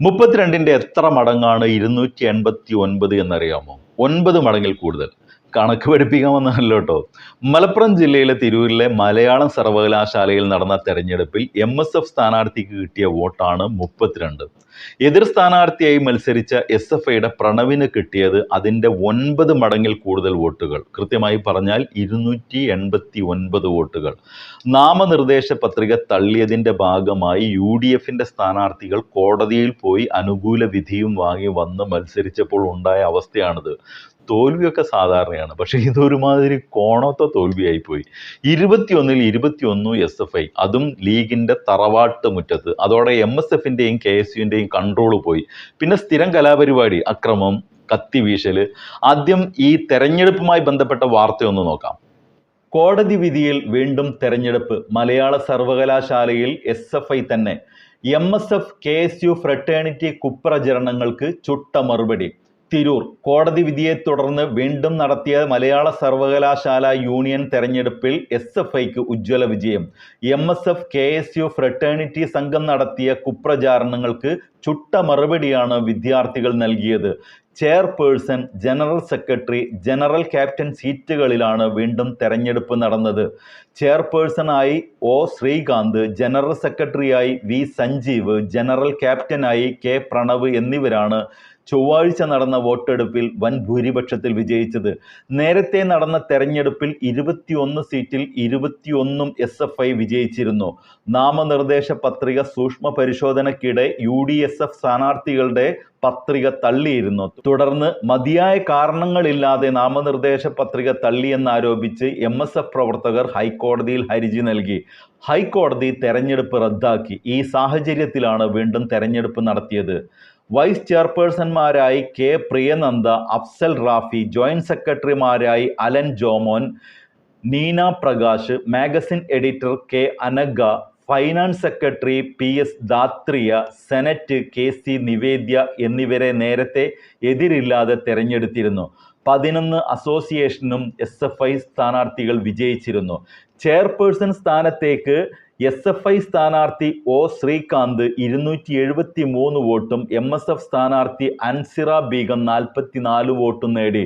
മുപ്പത്തിരണ്ടിന്റെ എത്ര മടങ്ങാണ് ഇരുന്നൂറ്റി എൺപത്തി ഒൻപത് എന്നറിയാമോ? ഒൻപത് മടങ്ങിൽ കൂടുതൽ. കണക്ക് പഠിപ്പിക്കാമെന്നല്ലോ കേട്ടോ മലപ്പുറം ജില്ലയിലെ തിരൂരിലെ മലയാളം സർവകലാശാലയിൽ നടന്ന തെരഞ്ഞെടുപ്പിൽ എം എസ് എഫ് സ്ഥാനാർത്ഥിക്ക് കിട്ടിയ വോട്ടാണ് മുപ്പത്തിരണ്ട്. എതിർ സ്ഥാനാർത്ഥിയായി മത്സരിച്ച എസ് എഫ് ഐയുടെ പ്രണവിന് കിട്ടിയത് അതിന്റെ ഒൻപത് മടങ്ങിൽ കൂടുതൽ വോട്ടുകൾ. കൃത്യമായി പറഞ്ഞാൽ ഇരുന്നൂറ്റി എൺപത്തി ഒൻപത് വോട്ടുകൾ. നാമനിർദ്ദേശ പത്രിക തള്ളിയതിന്റെ ഭാഗമായി യു ഡി എഫിന്റെ സ്ഥാനാർത്ഥികൾ കോടതിയിൽ പോയി അനുകൂല വിധിയും വാങ്ങി വന്ന് മത്സരിച്ചപ്പോൾ ഉണ്ടായ അവസ്ഥയാണിത്. തോൽവിയൊക്കെ സാധാരണയാണ്. പക്ഷേ ഇതൊരുമാതിരി കോണത്തെ തോൽവിയായിപ്പോയി. ഇരുപത്തിയൊന്നിൽ ഇരുപത്തിയൊന്നു എസ് എഫ് ഐ അതും ലീഗിന്റെ തറവാട്ട് മുറ്റത്ത്. അതോടെ എം എസ് എഫിന്റെയും കെ എസ് യുവിന്റെയും കൺട്രോൾ പോയി. പിന്നെ സ്ഥിരം കലാപരിപാടി അക്രമം കത്തിവീശൽ ആദ്യം ഈ തെരഞ്ഞെടുപ്പുമായി ബന്ധപ്പെട്ട വാർത്തയൊന്ന് നോക്കാം. കോടതി വിധിയിൽ വീണ്ടും തെരഞ്ഞെടുപ്പ്. മലയാള സർവകലാശാലയിൽ എസ് എഫ് ഐ തന്നെ. M S F K S U fraternity കുപ്രചരണങ്ങൾക്ക് ചുട്ട മറുപടി. തിരൂർ. കോടതി വിധിയെ തുടർന്ന് വീണ്ടും നടത്തിയ മലയാള സർവകലാശാല യൂണിയൻ തെരഞ്ഞെടുപ്പിൽ എസ് എഫ് ഐക്ക് ഉജ്ജ്വല വിജയം. M S F K S U fraternity സംഘം നടത്തിയ കുപ്രചാരണങ്ങൾക്ക് ചുട്ട മറുപടിയാണ് വിദ്യാർത്ഥികൾ നൽകിയത്. Chairperson general secretary general captain സീറ്റുകളിലാണ് വീണ്ടും തെരഞ്ഞെടുപ്പ് നടന്നത്. ചെയർപേഴ്സണായി ഒ ശ്രീകാന്ത് ജനറൽ സെക്രട്ടറിയായി വി സഞ്ജീവ് ജനറൽ ക്യാപ്റ്റനായി കെ പ്രണവ് എന്നിവരാണ് ചൊവ്വാഴ്ച നടന്ന വോട്ടെടുപ്പിൽ വൻ ഭൂരിപക്ഷത്തിൽ വിജയിച്ചത്. നേരത്തെ നടന്ന തെരഞ്ഞെടുപ്പിൽ ഇരുപത്തിയൊന്ന് സീറ്റിൽ ഇരുപത്തിയൊന്നും എസ് എഫ് ഐ വിജയിച്ചിരുന്നു. നാമനിർദ്ദേശ പത്രിക സൂക്ഷ്മ പരിശോധനയ്ക്കിടെ യു ഡി എസ് എഫ് സ്ഥാനാർത്ഥികളുടെ പത്രിക തള്ളിയിരുന്നു. തുടർന്ന് മതിയായ കാരണങ്ങളില്ലാതെ നാമനിർദ്ദേശ പത്രിക തള്ളിയെന്നാരോപിച്ച് എം എസ് എഫ് പ്രവർത്തകർ ഹൈക്കോടതിയിൽ ഹർജി നൽകി. ഹൈക്കോടതി തെരഞ്ഞെടുപ്പ് റദ്ദാക്കി. ഈ സാഹചര്യത്തിലാണ് വീണ്ടും തെരഞ്ഞെടുപ്പ് നടത്തിയത്. വൈസ് ചെയർപേഴ്സൺമാരായി K Priyananda Afsal Rafi joint സെക്രട്ടറിമാരായി Alan Jomon Neena Prakash magazine editor K Anagha finance secretary P S Dhathriya senate K C Nivedya എന്നിവരെ നേരത്തെ എതിരില്ലാതെ തെരഞ്ഞെടുത്തിരുന്നു. പതിനൊന്ന് അസോസിയേഷനും എസ് എഫ് ഐ സ്ഥാനാർത്ഥികൾ വിജയിച്ചിരുന്നു. ചെയർപേഴ്സൺ സ്ഥാനത്തേക്ക് എസ് എഫ് ഐ സ്ഥാനാർത്ഥി ഒ ശ്രീകാന്ത് ഇരുന്നൂറ്റി എഴുപത്തി മൂന്ന് വോട്ടും എം എസ് എഫ് സ്ഥാനാർത്ഥി അൻസിറ ബീഗം നാൽപ്പത്തി നാല് വോട്ടും നേടി.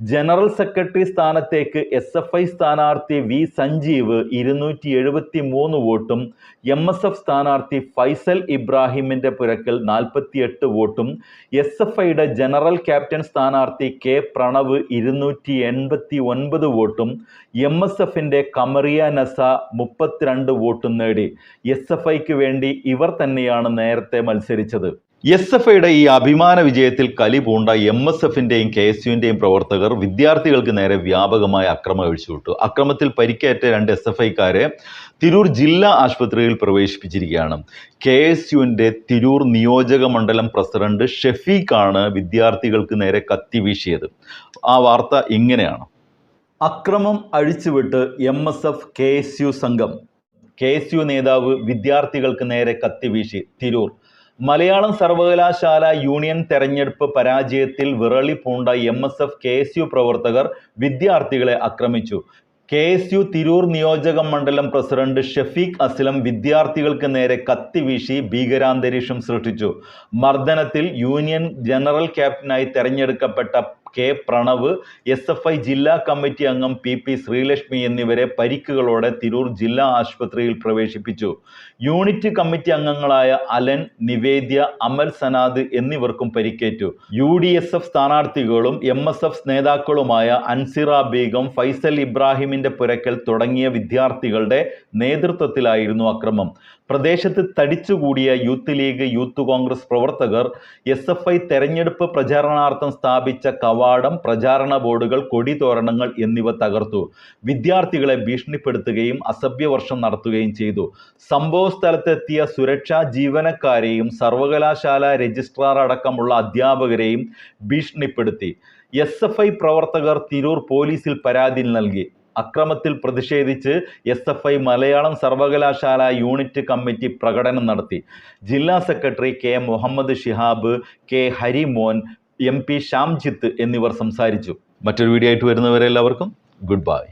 ജനറൽ സെക്രട്ടറി സ്ഥാനത്തേക്ക് എസ് എഫ് ഐ സ്ഥാനാർത്ഥി വി സഞ്ജീവ് ഇരുന്നൂറ്റി എഴുപത്തി മൂന്ന് വോട്ടും എം എസ് എഫ് സ്ഥാനാർത്ഥി ഫൈസൽ ഇബ്രാഹിമിന്റെ പുരക്കൽ നാൽപ്പത്തിയെട്ട് വോട്ടും എസ് എഫ് ഐയുടെ ജനറൽ ക്യാപ്റ്റൻ സ്ഥാനാർത്ഥി കെ പ്രണവ് ഇരുന്നൂറ്റി എൺപത്തി ഒൻപത് വോട്ടും എം എസ് എഫിന്റെ കമറിയ നസ മുപ്പത്തിരണ്ട് വോട്ടും നേടി. എസ് എഫ് ഐക്ക് വേണ്ടി ഇവർ തന്നെയാണ് നേരത്തെ മത്സരിച്ചത്. എസ് എഫ് ഐയുടെ ഈ അഭിമാന വിജയത്തിൽ കലി പൂണ്ട എം എസ് എഫിന്റെയും കെ എസ് യുവിന്റെയും പ്രവർത്തകർ വിദ്യാർത്ഥികൾക്ക് നേരെ വ്യാപകമായ അക്രമം അഴിച്ചുവിട്ടു. അക്രമത്തിൽ പരിക്കേറ്റ രണ്ട് എസ് എഫ് ഐക്കാരെ തിരൂർ ജില്ലാ ആശുപത്രിയിൽ പ്രവേശിപ്പിച്ചിരിക്കുകയാണ്. കെ എസ് യുവിന്റെ തിരൂർ നിയോജക മണ്ഡലം പ്രസിഡന്റ് ഷെഫീഖാണ് വിദ്യാർത്ഥികൾക്ക് നേരെ കത്തി വീശിയത്. ആ വാർത്ത ഇങ്ങനെയാണ്. അക്രമം അഴിച്ചുവിട്ട് M S F K S U സംഘം. കെ എസ് യു നേതാവ് വിദ്യാർത്ഥികൾക്ക് നേരെ കത്തിവീശി തിരൂർ. മലയാളം സർവകലാശാല യൂണിയൻ തെരഞ്ഞെടുപ്പ് പരാജയത്തിൽ വിറളി പൂണ്ട M S F K S U പ്രവർത്തകർ വിദ്യാർത്ഥികളെ ആക്രമിച്ചു. കെ എസ് യു തിരൂർ നിയോജക മണ്ഡലം പ്രസിഡന്റ് ഷഫീഖ് അസ്ലം വിദ്യാർത്ഥികൾക്ക് നേരെ കത്തി വീശി ഭീകരാന്തരീക്ഷം സൃഷ്ടിച്ചു. മർദ്ദനത്തിൽ യൂണിയൻ ജനറൽ ക്യാപ്റ്റനായി തെരഞ്ഞെടുക്കപ്പെട്ട K Pranav S F I ജില്ലാ കമ്മിറ്റി അംഗം പി പി ശ്രീലക്ഷ്മി എന്നിവരെ പരിക്കുകളോടെ തിരൂർ ജില്ലാ ആശുപത്രിയിൽ പ്രവേശിപ്പിച്ചു. യൂണിറ്റ് കമ്മിറ്റി അംഗങ്ങളായ അലൻ നിവേദ്യ അമൽ സനാദ് എന്നിവർക്കും പരിക്കേറ്റു. യു ഡി എസ് എഫ് സ്ഥാനാർത്ഥികളും എം എസ് എഫ് നേതാക്കളുമായ അൻസിറ ബീഗം ഫൈസൽ ഇബ്രാഹിമിന്റെ പുരക്കൽ തുടങ്ങിയ വിദ്യാർത്ഥികളുടെ നേതൃത്വത്തിലായിരുന്നു അക്രമം. പ്രദേശത്ത് തടിച്ചുകൂടിയ യൂത്ത് ലീഗ് യൂത്ത് കോൺഗ്രസ് പ്രവർത്തകർ എസ് എഫ് ഐ തെരഞ്ഞെടുപ്പ് പ്രചാരണാർത്ഥം സ്ഥാപിച്ച കവാടം പ്രചാരണ ബോർഡുകൾ കൊടിതോരണങ്ങൾ എന്നിവ തകർത്തു. വിദ്യാർത്ഥികളെ ഭീഷണിപ്പെടുത്തുകയും അസഭ്യവർഷം നടത്തുകയും ചെയ്തു. സംഭവ സ്ഥലത്തെത്തിയ സുരക്ഷാ ജീവനക്കാരെയും സർവകലാശാല രജിസ്ട്രാർ അടക്കമുള്ള അധ്യാപകരെയും ഭീഷണിപ്പെടുത്തി. എസ് എഫ് ഐ പ്രവർത്തകർ തിരൂർ പോലീസിൽ പരാതി നൽകി. അക്രമത്തിൽ പ്രതിഷേധിച്ച് എസ് എഫ് ഐ മലയാളം സർവകലാശാല യൂണിറ്റ് കമ്മിറ്റി പ്രകടനം നടത്തി. ജില്ലാ secretary K Muhammad Shihab K Harimon M P Shyamjith എന്നിവർ സംസാരിച്ചു. മറ്റൊരു വീഡിയോ ആയിട്ട് വരുന്നവരെല്ലാവർക്കും ഗുഡ് ബൈ.